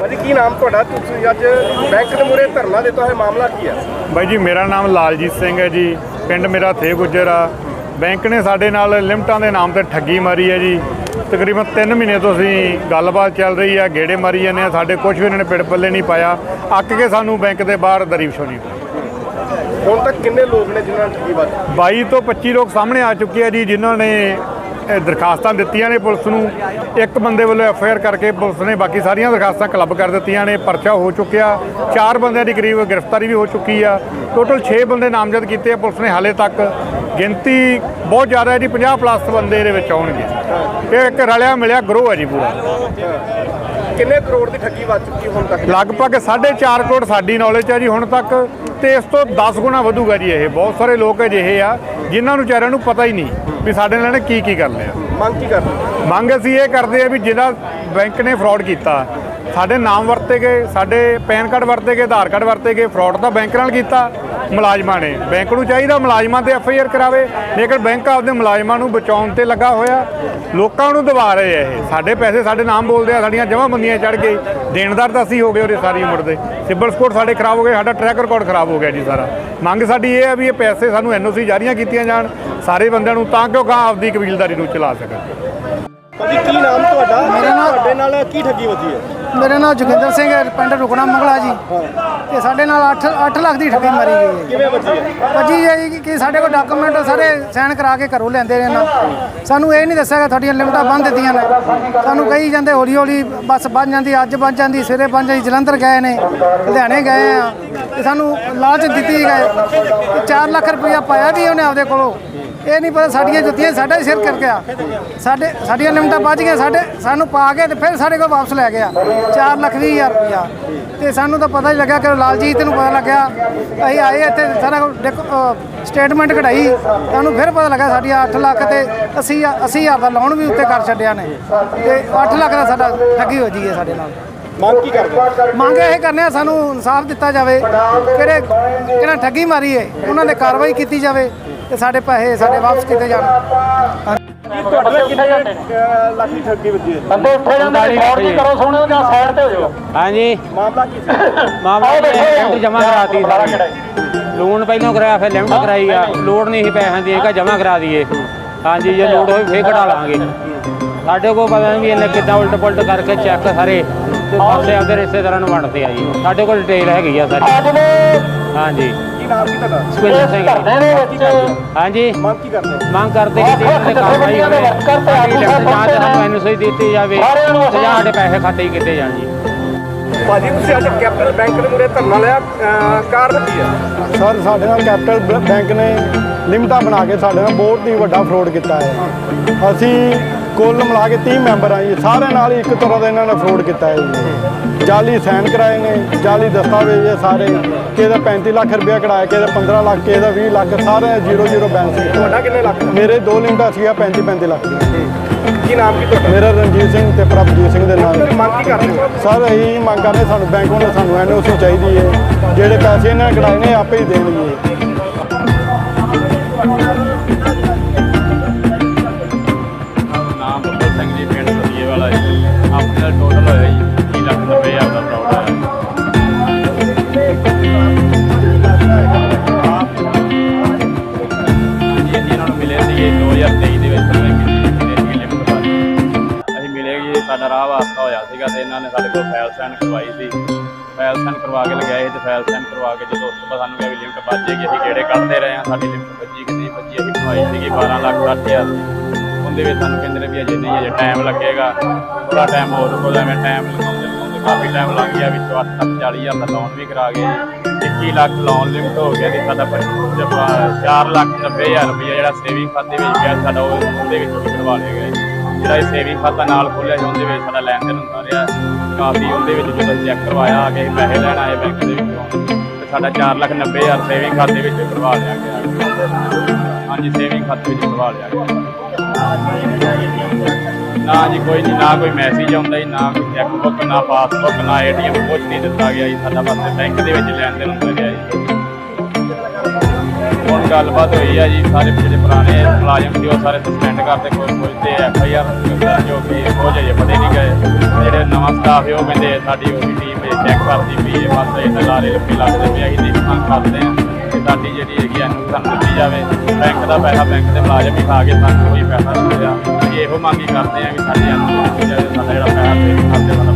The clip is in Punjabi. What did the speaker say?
ਭਾਜੀ ਕੀ ਨਾਮ ਤੁਹਾਡਾ? ਤੁਸੀਂ ਅੱਜ ਬੈਂਕ ਦੇ ਮੂਹਰੇ ਧਰਨਾ ਦਿੱਤਾ ਹੈ ਮਾਮਲਾ ਕੀ ਹੈ? ਬਾਈ ਜੀ ਮੇਰਾ ਨਾਮ ਲਾਲਜੀਤ ਸਿੰਘ ਹੈ ਜੀ। ਪਿੰਡ ਮੇਰਾ ਥੇ ਗੁੱਜਰ ਆ। ਬੈਂਕ ਨੇ ਸਾਡੇ ਨਾਲ ਲਿਮਟਾਂ ਦੇ ਨਾਮ ਤੇ ਠੱਗੀ ਮਾਰੀ ਹੈ ਜੀ। ਤਕਰੀਬਨ 3 ਮਹੀਨੇ ਤੋਂ ਅਸੀਂ ਗੱਲਬਾਤ ਚੱਲ ਰਹੀ ਆ ਗੇੜੇ ਮਾਰੀ ਜਾਂਦੇ ਆ। ਸਾਡੇ ਕੁਝ ਵੀ ਇਹਨਾਂ ਨੇ ਪਿੜ ਪੱਲੇ ਨਹੀਂ ਪਾਇਆ। ਅੱਕ ਕੇ ਸਾਨੂੰ ਬੈਂਕ ਦੇ ਬਾਹਰ ਦਰੀ ਵਿਛਾਉਣੀ ਪਈ। ਹੁਣ ਤੱਕ ਕਿੰਨੇ ਲੋਕ ਨੇ ਜਿਨ੍ਹਾਂ ਨੇ ਠੱਗੀ ਵੱਜੀ 22 ਤੋਂ 25 ਲੋਕ ਸਾਹਮਣੇ ਆ ਚੁੱਕੇ ਆ ਜੀ ਜਿਨ੍ਹਾਂ ਨੇ ਦਰਖਾਸਤਾਂ ਦਿੱਤੀਆਂ ਨੇ ਪੁਲਿਸ ਨੂੰ। ਇੱਕ ਬੰਦੇ ਵੱਲੋਂ ਐਫ ਆਈ ਆਰ ਕਰਕੇ ਪੁਲਿਸ ਨੇ ਬਾਕੀ ਸਾਰੀਆਂ ਦਰਖਾਸਤਾਂ ਕਲੱਬ ਕਰ ਦਿੱਤੀਆਂ ਨੇ ਪਰਚਾ ਹੋ ਚੁੱਕਿਆ। ਚਾਰ ਬੰਦਿਆਂ ਦੀ ਕਰੀਬ ਗ੍ਰਿਫਤਾਰੀ ਵੀ ਹੋ ਚੁੱਕੀ ਆ। ਟੋਟਲ 6 ਬੰਦੇ ਨਾਮਜ਼ਦ ਕੀਤੇ ਆ ਪੁਲਿਸ ਨੇ ਹਾਲੇ ਤੱਕ। ਗਿਣਤੀ ਬਹੁਤ ਜ਼ਿਆਦਾ ਹੈ ਜੀ 50 ਪਲੱਸ ਬੰਦੇ ਇਹਦੇ ਵਿੱਚ ਆਉਣਗੇ। ਇਹ ਇੱਕ ਰਲਿਆ ਮਿਲਿਆ ਗਰੋਹ ਹੈ ਜੀ ਪੂਰਾ। ਕਿੰਨੇ ਕਰੋੜ ਦੀ ਠੱਗੀ ਵੱਜ ਚੁੱਕੀ ਹੁਣ ਤੱਕ? ਲਗਭਗ 4.5 ਕਰੋੜ ਸਾਡੀ ਨੌਲੇਜ ਹੈ ਜੀ ਹੁਣ ਤੱਕ। ਤੇ ਇਸ ਤੋਂ 10 ਗੁਣਾ ਵਧੂਗਾ ਜੀ ਇਹ। ਬਹੁਤ ਸਾਰੇ ਲੋਕ ਅਜਿਹੇ ਆ। ਜਿਨ੍ਹਾਂ ਨੂੰ ਵਿਚਾਰਿਆਂ ਨੂੰ ਪਤਾ ਹੀ ਨਹੀਂ ਵੀ ਸਾਡੇ ਨਾਲ ਇਹਨੇ ਕੀ ਕੀ ਕਰ ਲਿਆ। ਮੰਗ ਕੀ ਕਰਦੇ? ਮੰਗ ਅਸੀਂ ਇਹ ਕਰਦੇ ਆ ਵੀ ਜਿਹੜਾ ਬੈਂਕ ਨੇ ਫਰਾਡ ਕੀਤਾ ਸਾਡੇ ਨਾਮ ਵਰਤੇ ਗਏ ਸਾਡੇ ਪੈਨ ਕਾਰਡ ਵਰਤੇ ਗਏ ਆਧਾਰ ਕਾਰਡ ਵਰਤੇ ਗਏ ਫਰਾਡ ਤਾਂ ਬੈਂਕ ਨਾਲ ਕੀਤਾ। ਮੁਲਾਜ਼ਮਾਂ ਨੇ। ਬੈਂਕ ਨੂੰ ਚਾਹੀਦਾ ਮੁਲਾਜ਼ਮਾਂ ਤੇ ਐਫ ਆਈ ਆਰ ਕਰਾਵੇ। ਲੇਕਿਨ ਬੈਂਕ ਆਪਦੇ ਮੁਲਾਜ਼ਮਾਂ ਨੂੰ ਬਚਾਉਣ ਤੇ ਲੱਗਾ ਹੋਇਆ। ਲੋਕਾਂ ਨੂੰ ਦਬਾ ਰਹੇ ਆ ਇਹ। ਸਾਡੇ ਪੈਸੇ ਸਾਡੇ ਨਾਮ ਬੋਲਦੇ ਆ ਸਾਡੀਆਂ ਜਮ੍ਹਾਂਬੰਦੀਆਂ ਚੜ ਗਏ। ਦੇਣਦਾਰ ਤਾਂ ਅਸੀਂ ਹੋ ਗਏ ਉਹਦੇ ਸਾਰੀ ਉਮਰ ਦੇ। ਸਿਬਲ ਸਕੋਰ ਸਾਡੇ ਖਰਾਬ ਹੋ ਗਏ ਸਾਡਾ ਟਰੈਕ ਰਿਕਾਰਡ ਖਰਾਬ ਹੋ ਗਿਆ ਜੀ ਸਾਰਾ। ਮੰਗ ਸਾਡੀ ਇਹ ਹੈ ਵੀ ਇਹ ਪੈਸੇ ਸਾਨੂੰ ਐਨਓਸੀ ਜਾਰੀਆਂ ਕੀਤੀਆਂ ਜਾਣ। ਸਾਰੇ ਬੰਦਿਆਂ ਨੂੰ ਤਾਂ ਕਿ ਉਹ ਗਾਂ ਆਪਦੀ ਕਬੀਲਦਾਰੀ ਨੂੰ ਚਲਾ ਸਕਣ। ਭਾਜੀ ਕੀ ਨਾਮ ਤੁਹਾਡਾ? ਤੁਹਾਡੇ ਨਾਲ ਕੀ ਠੱਗੀ ਵੱਜੀ ਹੈ? ਮੇਰਾ ਨਾਮ ਜੋਗਿੰਦਰ ਸਿੰਘ ਹੈ ਪਿੰਡ ਰੁਕਣਾ ਮੰਗਲਾ ਜੀ। ਤੇ ਸਾਡੇ ਨਾਲ 8 8 ਲੱਖ ਦੀ ਠੱਗੀ ਮਾਰੀ ਗਈ ਹੈ। ਕਿਵੇਂ ਵੱਜੀ ਹੈ? ਭਾਜੀ ਜੀ ਕਿ ਸਾਡੇ ਕੋਲ ਡਾਕੂਮੈਂਟ ਸਾਰੇ ਸਾਈਨ ਕਰਾ ਕੇ ਘਰੋਂ ਲੈਂਦੇ ਨੇ ਨਾ। ਸਾਨੂੰ ਇਹ ਨਹੀਂ ਦੱਸਿਆ ਕਿ ਤੁਹਾਡੀਆਂ ਲਿਮਟਾਂ ਬੰਦ ਦਿੱਤੀਆਂ ਨੇ। ਸਾਨੂੰ ਕਹੀ ਜਾਂਦੇ ਹੌਲੀ ਹੌਲੀ ਬੱਸ ਬਣ ਜਾਂਦੀ ਅੱਜ ਬਣ ਜਾਂਦੀ ਸਵੇਰੇ ਬਣ ਜਾਂਦੀ ਜਲੰਧਰ ਗਏ ਨੇ ਲੁਧਿਆਣੇ ਗਏ ਆ। ਤੇ ਸਾਨੂੰ ਲਾਲਚ ਦਿੱਤੀ ਗਏ 4 ਲੱਖ ਰੁਪਇਆ ਪਾਇਆ ਵੀ ਉਹਨੇ ਆਪਦੇ ਕੋਲੋਂ। ਇਹ ਨਹੀਂ ਪਤਾ ਸਾਡੀਆਂ ਜੁੱਤੀਆਂ ਸਾਡਾ ਹੀ ਸਿਰ ਕਰ ਗਿਆ। ਸਾਡੇ ਸਾਡੀਆਂ ਲਿਮਟਾਂ ਵੱਜ ਗਈਆਂ ਸਾਡੇ ਸਾਨੂੰ ਪਾ ਕੇ ਤੇ ਫਿਰ ਸਾਡੇ ਕੋਲ ਵਾਪਸ ਲੈ ਗਿਆ। 4 ਲੱਖ ਵੀਹ ਹਜ਼ਾਰ ਰੁਪਇਆ। ਤੇ ਸਾਨੂੰ ਤਾਂ ਪਤਾ ਹੀ ਲੱਗਾ ਕਿ ਲਾਲਜੀਤ ਨੂੰ ਪਤਾ ਲੱਗਿਆ। ਅਸੀਂ ਆਏ ਇੱਥੇ ਸਾਰਾ ਸਟੇਟਮੈਂਟ ਕਢਾਈ। ਸਾਨੂੰ ਫਿਰ ਪਤਾ ਲੱਗਾ ਸਾਡੀਆਂ 8 ਲੱਖ ਤੇ 80 80 ਹਜ਼ਾਰ ਦਾ ਲੋਨ ਵੀ ਉੱਤੇ ਕਰ ਛੱਡਿਆ ਨੇ। ਤੇ 8 ਲੱਖ ਦਾ ਸਾਡਾ ਠੱਗੀ ਹੋ ਜੀ ਹੈ ਸਾਡੇ ਨਾਲ। ਮੰਗ ਕੀ ਕਰਦੇ ਮੰਗ ਇਹ ਕਰਨੇ ਆ ਸਾਨੂੰ ਇਨਸਾਫ ਦਿੱਤਾ ਜਾਵੇ। ਕਿਹੜੇ ਕਿਹਨਾਂ ਠੱਗੀ ਮਾਰੀ ਹੈ ਉਹਨਾਂ ਦੇ ਕਾਰਵਾਈ ਕੀਤੀ ਜਾਵੇ। ਤੇ ਸਾਡੇ ਪੈਸੇ ਸਾਡੇ ਵਾਪਸ ਕੀਤੇ ਜਾਣ? ਤੁਹਾਡੇ ਨਾਲ ਕਿੰਨੇ ਅਹ, ਲੱਖ ਦੀ ਠੱਗੀ ਵੱਜੀ ਹੈ? ਬੰਦੇ ਉੱਥੇ ਜਾਂਦੇ ਰਿਕਾਰਡ ਨਹੀਂ ਕਰੋ ਸੋਹਣੇ ਜਾਂ ਸਾਈਡ ਤੇ ਹੋ ਜਾਓ। ਹਾਂਜੀ। ਮਾਮਲਾ ਕੀ ਸੀ? ਮਾਮਲਾ ਲਿਮਟ ਜਮਾ ਕਰਾਤੀ ਸਾਰੀ। ਲੋਨ ਪਹਿਲਾਂ ਕਰਾਇਆ ਫਿਰ ਲਿਮਟ ਕਰਾਈ ਆ। ਲੋਡ ਨਹੀਂ। ਸੀ ਪੈਸਿਆਂ ਦੀ ਇਹਦਾ ਜਮਾ ਕਰਾ ਦਈਏ। ਹਾਂਜੀ ਜੇ ਲੋਡ ਹੋਈ ਫੇਰ ਕਢਾ ਲਾਂਗੇ। ਸਾਡੇ ਕੋਲ ਪਤਾ ਨਹੀਂ ਵੀ ਇਹਨੇ ਕਿੱਦਾਂ ਉਲਟ ਪੁਲਟ ਕਰਕੇ ਚੈੱਕ ਸਾਰੇ ਤੇ ਪਾਸੇ ਆਪਦੇ ਰਿਸ਼ਤੇਦਾਰਾਂ ਨੂੰ ਵੰਡਦੇ ਆ ਜੀ। ਸਾਡੇ ਕੋਲ ਡਿਟੇਲ ਹੈਗੀ ਆ ਸਾਰੀ। ਹਾਂਜੀ। ਕੀ ਨਾਮ ਕੀ ਤੁਹਾਡਾ? ਸੁਖਵਿੰਦਰ ਸਿੰਘ ਘਰਦਿਆਂ ਜੀ। ਦੇ ਵਿੱਚ ਹਾਂਜੀ। ਮੰਗ ਕੀ ਕਰਦੇ? ਮੰਗ ਕਰਦੇ ਕਿ ਇਹਨਾਂ ਦੇ ਕਾਰਵਾਈ ਹੋਵੇ। ਸਾਡੀ ਲਿਮਟ ਜਾਂ ਤੇ ਸਾਨੂੰ ਐਨਓਸੀ ਦਿੱਤੀ ਜਾਵੇ। ਤੇ ਜਾਂ ਸਾਡੇ ਪੈਸੇ ਖਾਤੇ ਹੀ ਕੀਤੇ ਜਾਣ ਜੀ। ਭਾਜੀ ਤੁਸੀਂ ਅੱਜ ਕੈਪੀਟਲ ਬੈਂਕ ਦੇ ਮੂਹਰੇ ਧਰਨਾ ਲਿਆ ਅਹ, ਕਾਰਨ ਕੀ ਹੈ ਸਰ ਸਾਡੇ ਨਾਲ ਕੈਪੀਟਲ ਬ- ਬੈਂਕ ਨੇ ਲਿਮਟਾਂ ਬਣਾ ਕੇ ਸਾਡੇ ਨਾਲ ਬਹੁਤ ਹੀ ਵੱਡਾ ਫਰੋਡ ਕੀਤਾ ਹੈ। ਅਸੀਂ ਕੁੱਲ ਮਿਲਾ ਕੇ 30 ਮੈਂਬਰ ਆ ਜੀ ਸਾਰਿਆਂ ਨਾਲ ਹੀ ਇੱਕ ਤਰ੍ਹਾਂ ਦਾ ਇਹਨਾਂ ਨੇ ਫਰੋਡ ਕੀਤਾ ਹੈ ਜੀ। ਜਾਲੀ ਸਾਈਨ ਕਰਾਏ ਨੇ ਜਾਲੀ ਦਸਤਾਵੇਜ਼ ਇਹ ਸਾਰੇ। ਕਿਸੇ ਦਾ 35 ਲੱਖ ਰੁਪਇਆ ਕਢਾਇਆ ਕਿਸੇ ਦਾ 15 ਲੱਖ ਕਿਸੇ ਦਾ 20 ਲੱਖ ਸਾਰੇ ਜ਼ੀਰੋ ਜ਼ੀਰੋ ਬੈਲੈਂਸ ਤੁਹਾਡਾ ਕਿੰਨੇ ਲੱਖ? ਮੇਰੇ ਦੋ ਲਿਮਟਾਂ ਸੀਗਾ 35 35 ਲੱਖ ਦੀ ਕੀ ਨਾਮ ਕੀ ਤੁਹਾਡਾ? ਮੇਰਾ ਰਣਜੀਤ ਸਿੰਘ ਤੇ ਪ੍ਰਭਜੀਤ ਸਿੰਘ ਦੇ ਨਾਲ ਮੰਗ ਕੀ ਕਰਦੇ ਹੋ? ਸਰ ਅਸੀਂ ਮੰਗ ਕਰਦੇ ਸਾਨੂੰ ਬੈਂਕ ਵੱਲੋਂ ਸਾਨੂੰ ਐਨਓਸੀ ਚਾਹੀਦੀ ਹੈ ਜਿਹੜੇ ਪੈਸੇ ਇਹਨਾਂ ਨੇ ਕਢਾਏ ਨੇ ਆਪੇ ਹੀ ਦੇਣਗੇ। ਨਾਮ ਬੱਬਲ ਸਿੰਘ ਜੀ ਪਿੰਡ ਸਦੀਏ ਵਾਲਾ ਜੀ। ਆਪਣੇ ਟੋਟਲ ਜੀ ਵਾਸਤਾ ਹੋਇਆ ਸੀਗਾ ਤੇ ਇਹਨਾਂ ਨੇ ਸਾਡੇ ਕੋਲ ਫਾਈਲ ਸਾਈਨ ਕਰਵਾਈ ਸੀ। ਫਾਈਲ ਸਾਈਨ ਕਰਵਾ ਕੇ ਲਗਾਏ ਤੇ ਫਾਈਲ ਸਾਈਨ ਕਰਵਾ ਕੇ ਜਦੋਂ ਉਸ ਤੋਂ ਬਾਅਦ ਸਾਨੂੰ ਕਿਹਾ ਵੀ ਲਿਮਟ ਵੱਜ ਜਾਏਗੀ ਅਸੀਂ ਕਿਹੜੇ ਕੱਢਦੇ ਰਹੇ ਹਾਂ। ਸਾਡੀ ਲਿਮਟ ਵੱਜੀ ਕਿ ਨਹੀਂ ਵੱਜੀ, ਅਸੀਂ ਕਮਾਈ ਸੀਗੀ 12 ਲੱਖ 60 ਹਜ਼ਾਰ। ਉਹਦੇ ਵਿੱਚ ਸਾਨੂੰ ਕਹਿੰਦੇ ਨੇ ਵੀ ਅਜੇ ਨਹੀਂ, ਅਜੇ ਟਾਈਮ ਲੱਗੇਗਾ। ਥੋੜਾ ਟਾਈਮ ਹੋਰ ਰੁਕੋ, ਐਵੇਂ ਟਾਈਮ ਲਗਾਉਂਦੇ ਲਗਾਉਂਦੇ ਕਾਫੀ ਟਾਈਮ ਲੱਗ ਗਿਆ, ਵਿੱਚੋਂ 8 ਲੱਖ 40 ਹਜ਼ਾਰ ਦਾ ਲੋਨ ਵੀ ਕਰਾ ਗਏ ਜੀ। 21 ਲੱਖ ਲੋਨ ਲਿਮਟ ਹੋ ਗਿਆ ਤੇ ਸਾਡਾ ਪਰ- 4 ਲੱਖ 90 ਹਜ਼ਾਰ ਰੁਪਏ ਜਿਹੜਾ ਸੇਵਿੰਗ ਖਾਤੇ ਵਿੱਚ ਗਿਆ ਸਾਡਾ ਉਹਦੇ ਵਿੱਚੋਂ ਵੀ ਕਰਵਾ ਲਿਆ ਗਿਆ ਜੀ। ਜਿਹੜਾ ਇਹ ਸੇਵਿੰਗ ਖਾਤਾ ਨਾਲ ਖੋਲਿਆ ਸੀ, ਉਹਦੇ ਵਿੱਚ ਸਾਡਾ ਲੈਣ ਦੇਣ ਹੁੰਦਾ ਰਿਹਾ। ਕਾਫੀ ਉਹਦੇ ਵਿੱਚ ਜਦੋਂ ਚੈੱਕ ਕਰਵਾਇਆ, ਆ ਕੇ ਪੈਸੇ ਲੈਣ ਆਏ ਬੈਂਕ ਦੇ ਵਿੱਚੋਂ। ਤੇ ਸਾਡਾ 4 ਲੱਖ 90 ਹਜ਼ਾਰ ਸੇਵਿੰਗ ਖਾਤੇ ਵਿੱਚ ਕਰਵਾ ਲਿਆ ਗਿਆ। ਹਾਂਜੀ ਸੇਵਿੰਗ ਖਾਤੇ ਵਿੱਚ ਕਰਵਾ ਲਿਆ ਗਿਆ। ਨਾ ਜੀ, ਕੋਈ ਨਹੀਂ, ਨਾ ਕੋਈ ਮੈਸੇਜ ਆਉਂਦਾ ਜੀ, ਨਾ ਕੋਈ ਚੈੱਕ ਬੁੱਕ ਨਾ ਪਾਸਬੁੱਕ ਨਾ ਏਟੀਐਮ ਕੁਝ ਨਹੀਂ ਦਿੱਤਾ ਗਿਆ ਜੀ। ਸਾਡਾ ਬਸ ਬੈਂਕ ਦੇ ਵਿੱਚ ਲੈਣ ਦੇਣ ਹੁੰਦਾ ਰਿਹਾ ਜੀ। ਹੁਣ ਗੱਲਬਾਤ ਹੋਈ ਆ ਜੀ, ਸਾਰੇ ਜਿਹੜੇ ਪੁਰਾਣੇ ਮੁਲਾਜ਼ਮ ਸੀ, ਉਹ ਸਾਰੇ ਸਸਪੈਂਡ ਕਰਤੇ ਕੋਈ ਕੋਈ ਤੇ ਐਫ ਆਈ ਆਰ ਦਰਜ ਹੋ ਗਈ ਉਹ ਜੇ ਪੜੇ ਨਹੀਂ ਗਏ। ਜਿਹੜੇ ਨਵਾਂ ਸਟਾਫ ਹੈ, ਉਹ ਕਹਿੰਦੇ ਸਾਡੀ ਉਹ ਟੀਮ ਚੈੱਕ ਕਰਦੀ ਵੀ ਇਹ ਬਸ ਇਹ ਲਾਰੇ ਲੱਪੀ ਲੱਗਦੇ ਪਏ ਅਸੀਂ ਦੀ ਮੰਗ ਕਰਦੇ ਹਾਂ ਕਿ ਸਾਡੀ ਜਿਹੜੀ ਹੈਗੀ ਆ ਨੂੰ ਸਾਨੂੰ ਦਿੱਤੀ ਜਾਵੇ। ਬੈਂਕ ਦਾ ਪੈਸਾ, ਬੈਂਕ ਦੇ ਮੁਲਾਜ਼ਮ ਹੀ ਖਾ ਕੇ ਸਾਨੂੰ ਕੋਈ ਪੈਸਾ ਨਹੀਂ ਮਿਲਿਆ। ਅਸੀਂ ਇਹੋ ਮੰਗ ਹੀ ਕਰਦੇ ਹਾਂ ਕਿ ਸਾਡੀ ਨੂੰ ਦਿੱਤੀ ਸਾਡਾ ਜਿਹੜਾ ਪੈਸਾ ਤੇ ਖਾਤੇ ਵਾਲਾ